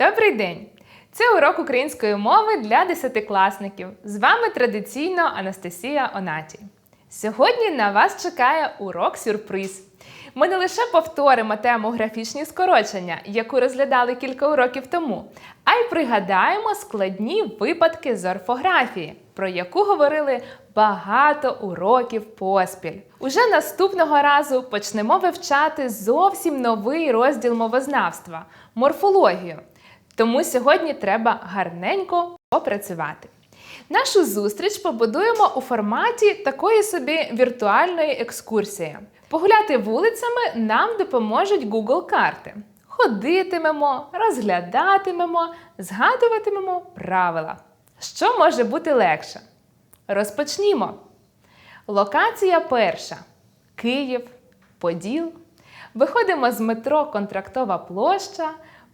Добрий день! Це урок української мови для десятикласників. З вами традиційно Анастасія Онатій. Сьогодні на вас чекає урок сюрприз. Ми не лише повторимо тему графічні скорочення, яку розглядали кілька уроків тому, а й пригадаємо складні випадки з орфографії, про яку говорили багато уроків поспіль. Уже наступного разу почнемо вивчати зовсім новий розділ мовознавства морфологію. Тому сьогодні треба гарненько попрацювати. Нашу зустріч побудуємо у форматі такої собі віртуальної екскурсії. Погуляти вулицями нам допоможуть Google карти. Ходитимемо, розглядатимемо, згадуватимемо правила. Що може бути легше? Розпочнімо. Локація перша Київ, Поділ. Виходимо з метро Контрактова площа,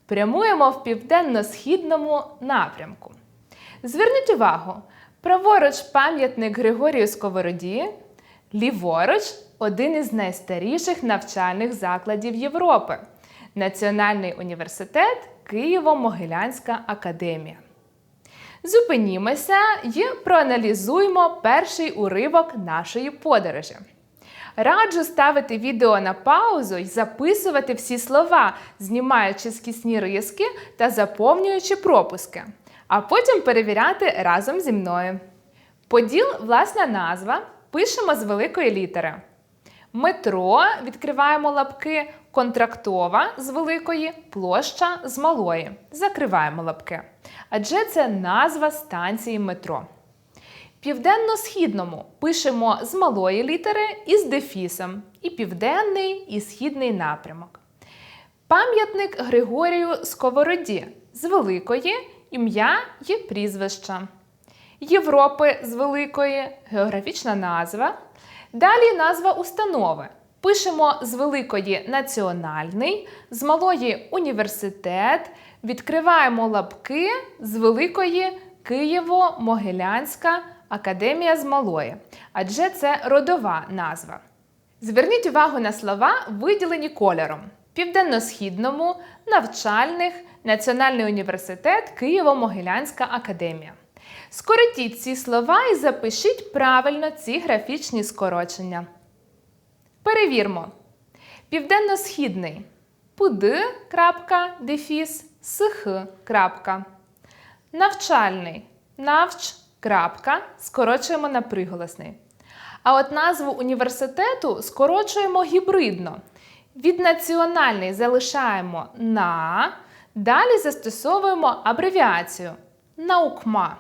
прямуємо в південно-східному напрямку. Зверніть увагу: праворуч пам'ятник Григорію Сковороді, ліворуч один із найстаріших навчальних закладів Європи Національний університет Києво-Могилянська академія. Зупинімося і проаналізуємо перший уривок нашої подорожі. Раджу ставити відео на паузу і записувати всі слова, знімаючи скісні риски та заповнюючи пропуски, а потім перевіряти разом зі мною. Поділ власна назва. Пишемо з великої літери. Метро відкриваємо лапки, контрактова з великої, площа з малої. Закриваємо лапки. Адже це назва станції метро. Південно-східному пишемо з малої літери і з дефісом, і південний, і східний напрямок. Пам'ятник Григорію Сковороді з великої ім'я і прізвище. Європи з великої географічна назва. Далі назва установи. Пишемо з великої національний, з малої університет, відкриваємо лапки з великої Києво-Могилянська академія з малої, адже це родова назва. Зверніть увагу на слова, виділені кольором: Південно-східному, навчальних, Національний університет Києво-Могилянська академія. Скоротіть ці слова і запишіть правильно ці графічні скорочення. Перевірмо. Південно-східний пуд. дефіс сх. Навчальний навч. Крапка, Скорочуємо на приголосний. А от назву університету скорочуємо гібридно. Від національний залишаємо на. Далі застосовуємо абревіацію наукма.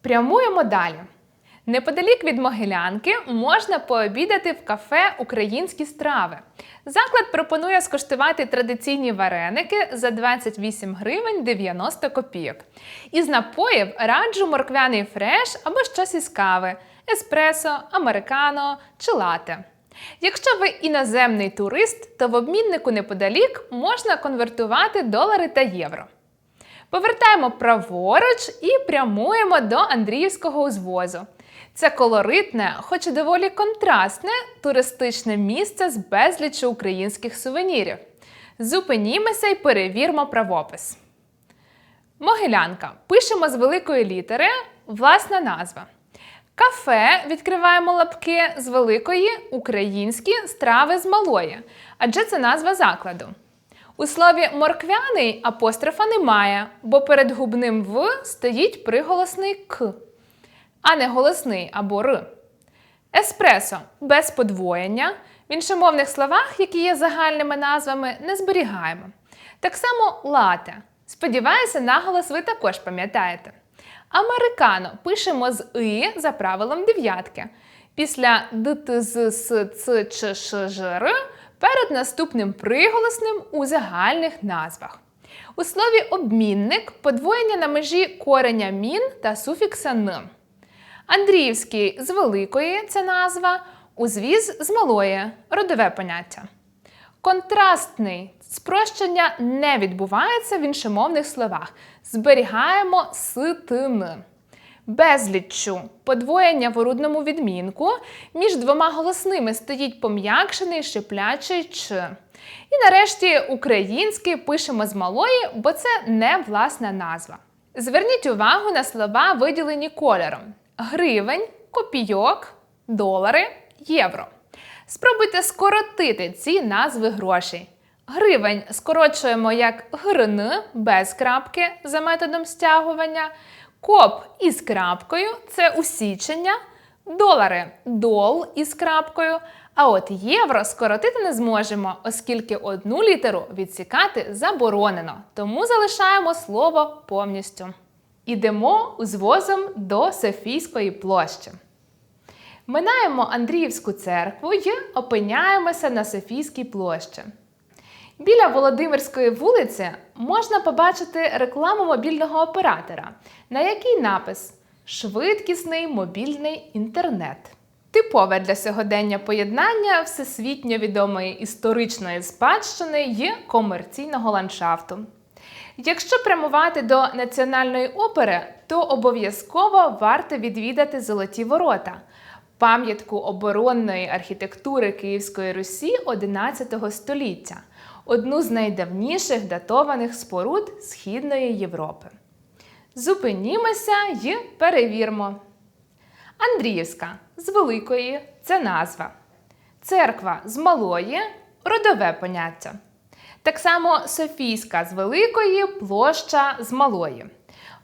Прямуємо далі. Неподалік від Могилянки можна пообідати в кафе Українські страви. Заклад пропонує скуштувати традиційні вареники за 28 гривень 90 копійок. Із напоїв раджу морквяний фреш або щось із кави, еспресо, американо чи лате. Якщо ви іноземний турист, то в обміннику неподалік можна конвертувати долари та євро. Повертаємо праворуч і прямуємо до Андріївського узвозу. Це колоритне, хоч і доволі контрастне туристичне місце з безліччю українських сувенірів. Зупинімося і перевірмо правопис. Могилянка. Пишемо з великої літери власна назва. Кафе відкриваємо лапки з великої українські страви з малої, адже це назва закладу. У слові морквяний апострофа немає, бо перед губним В стоїть приголосний К, а не голосний або Р. Еспресо без подвоєння. В іншомовних словах, які є загальними назвами, не зберігаємо. Так само лате. Сподіваюся, наголос ви також пам'ятаєте. Американо пишемо з И за правилом дев'ятки. Після ДТ, з, С, Ц, Ч, Ш, Ж, Р перед наступним приголосним у загальних назвах. У слові обмінник подвоєння на межі кореня мін та суфікса н. Андріївський з великої це назва, узвіз з малої родове поняття. Контрастний спрощення не відбувається в іншомовних словах. Зберігаємо ситин. безліччю подвоєння в орудному відмінку. Між двома голосними стоїть пом'якшений шиплячий ч. І нарешті український пишемо з малої, бо це не власна назва. Зверніть увагу на слова, виділені кольором: гривень, копійок, долари, євро. Спробуйте скоротити ці назви грошей. Гривень скорочуємо як грн без крапки за методом стягування, коп із крапкою це усічення, долари дол із крапкою. А от євро скоротити не зможемо, оскільки одну літеру відсікати заборонено, тому залишаємо слово повністю. Ідемо узвозом до Софійської площі. Минаємо Андріївську церкву і опиняємося на Софійській площі. Біля Володимирської вулиці можна побачити рекламу мобільного оператора, на якій напис Швидкісний мобільний інтернет. Типове для сьогодення поєднання всесвітньо відомої історичної спадщини і комерційного ландшафту. Якщо прямувати до національної опери, то обов'язково варто відвідати Золоті ворота, пам'ятку оборонної архітектури Київської Русі XI століття, одну з найдавніших датованих споруд Східної Європи. Зупинімося і перевірмо. Андріївська з великої це назва. Церква з малої родове поняття. Так само Софійська з великої, площа з малої.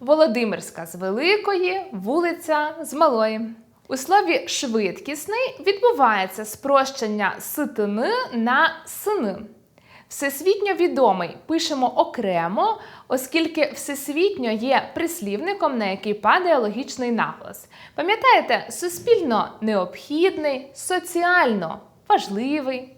Володимирська з великої, вулиця з малої. У слові швидкісний відбувається спрощення ситини на сини. Всесвітньо відомий пишемо окремо, оскільки всесвітньо є прислівником, на який падає логічний наголос. Пам'ятаєте, суспільно необхідний, соціально важливий.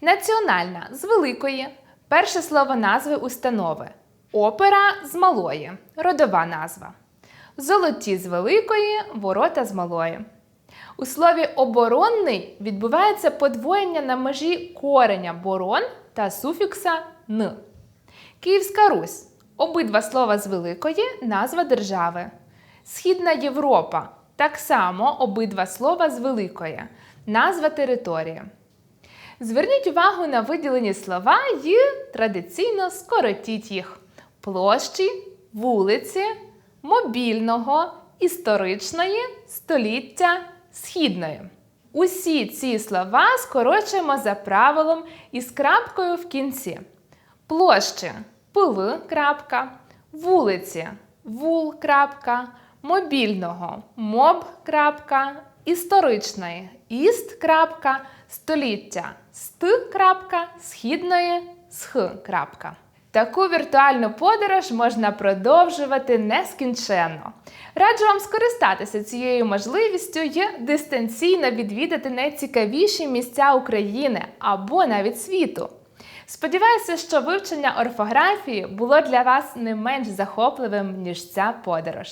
Національна з великої перше слово назви установи. Опера з малої родова назва. Золоті з великої, ворота з малої. У слові оборонний відбувається подвоєння на межі кореня борон та суфікса н. Київська Русь. Обидва слова з великої назва держави. Східна Європа. Так само обидва слова з великої назва території. Зверніть увагу на виділені слова і традиційно скоротіть їх: площі, вулиці, мобільного, історичної, століття, східної. Усі ці слова скорочуємо за правилом із крапкою в кінці. Площі пл. крапка, вулиці вул. крапка, мобільного моб. крапка, історичної іст. крапка, століття ст. крапка, східної сх. крапка. Таку віртуальну подорож можна продовжувати нескінченно. Раджу вам скористатися цією можливістю і дистанційно відвідати найцікавіші місця України або навіть світу. Сподіваюся, що вивчення орфографії було для вас не менш захопливим, ніж ця подорож.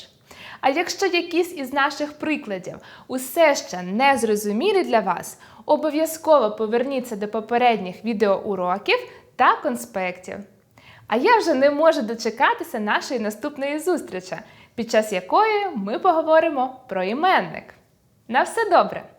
А якщо якісь із наших прикладів усе ще не зрозумілі для вас, обов'язково поверніться до попередніх відеоуроків та конспектів. А я вже не можу дочекатися нашої наступної зустрічі, під час якої ми поговоримо про іменник. На все добре!